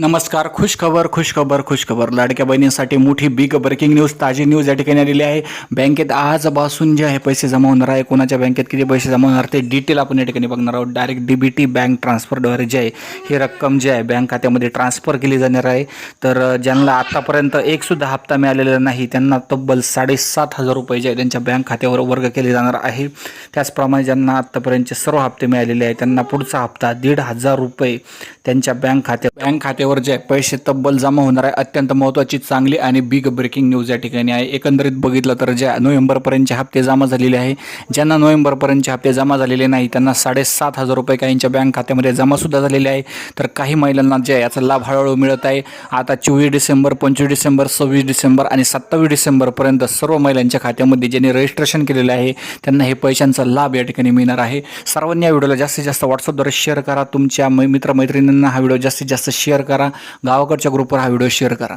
नमस्कार खुश खबर खुश खबर खुश खबर. लाडक्या बहिणींसाठी मोठी बिग ब्रेकिंग न्यूज ताजी न्यूज या ठिकाणी आलेली आहे. बँकेत आजपासून जे आहे पैसे जमा होणार आहे कोणाच्या बँकेत किती पैसे जमा होणार ते डिटेल आपण या ठिकाणी बघणार आहोत. Direct D B T bank ट्रान्सफरद्वारे जे आहे ही रक्कम जी आहे बँक खात्यामध्ये ट्रान्सफर केली जाणार आहे. तर ज्यांना आत्तापर्यंत एकसुद्धा हप्ता मिळालेला नाही त्यांना तब्बल साडेसात हजार रुपये जे आहे त्यांच्या बँक खात्यावर वर्ग केले जाणार आहे. त्याचप्रमाणे ज्यांना आत्तापर्यंतचे सर्व हप्ते मिळालेले आहेत त्यांना पुढचा हप्ता दीड हजार रुपये त्यांच्या बँक खात्या बँक खात्यावर जे पैसे तब्बल जमा होणार आहे. अत्यंत महत्त्वाची चांगली आणि बिग ब्रेकिंग न्यूज या ठिकाणी आहे. एकंदरीत बघितलं तर ज्या नोव्हेंबरपर्यंतचे हप्ते जमा झालेले आहे ज्यांना नोव्हेंबरपर्यंतचे हप्ते जमा झालेले नाही त्यांना साडेसात हजार रुपये काहींच्या बँक खात्यामध्ये जमासुद्धा झालेले आहे. तर काही महिलांना जे याचा लाभ हळूहळू मिळत आहे. आता चोवीस डिसेंबर पंचवीस डिसेंबर सव्वीस डिसेंबर आणि सत्तावीस डिसेंबरपर्यंत सर्व महिलांच्या खात्यामध्ये ज्यांनी रजिस्ट्रेशन केलेलं आहे त्यांना हे पैशांचा लाभ या ठिकाणी मिळणार आहे. सर्वांनी या व्हिडिओला जास्तीत जास्त व्हॉट्सअपद्वारे शेअर करा. तुमच्या मै- मित्रमैत्रिणींना हा व्हिडिओ जास्तीत जास्त शेअर करा. गावाकडच्या ग्रुपवर हा व्हिडिओ शेअर करा.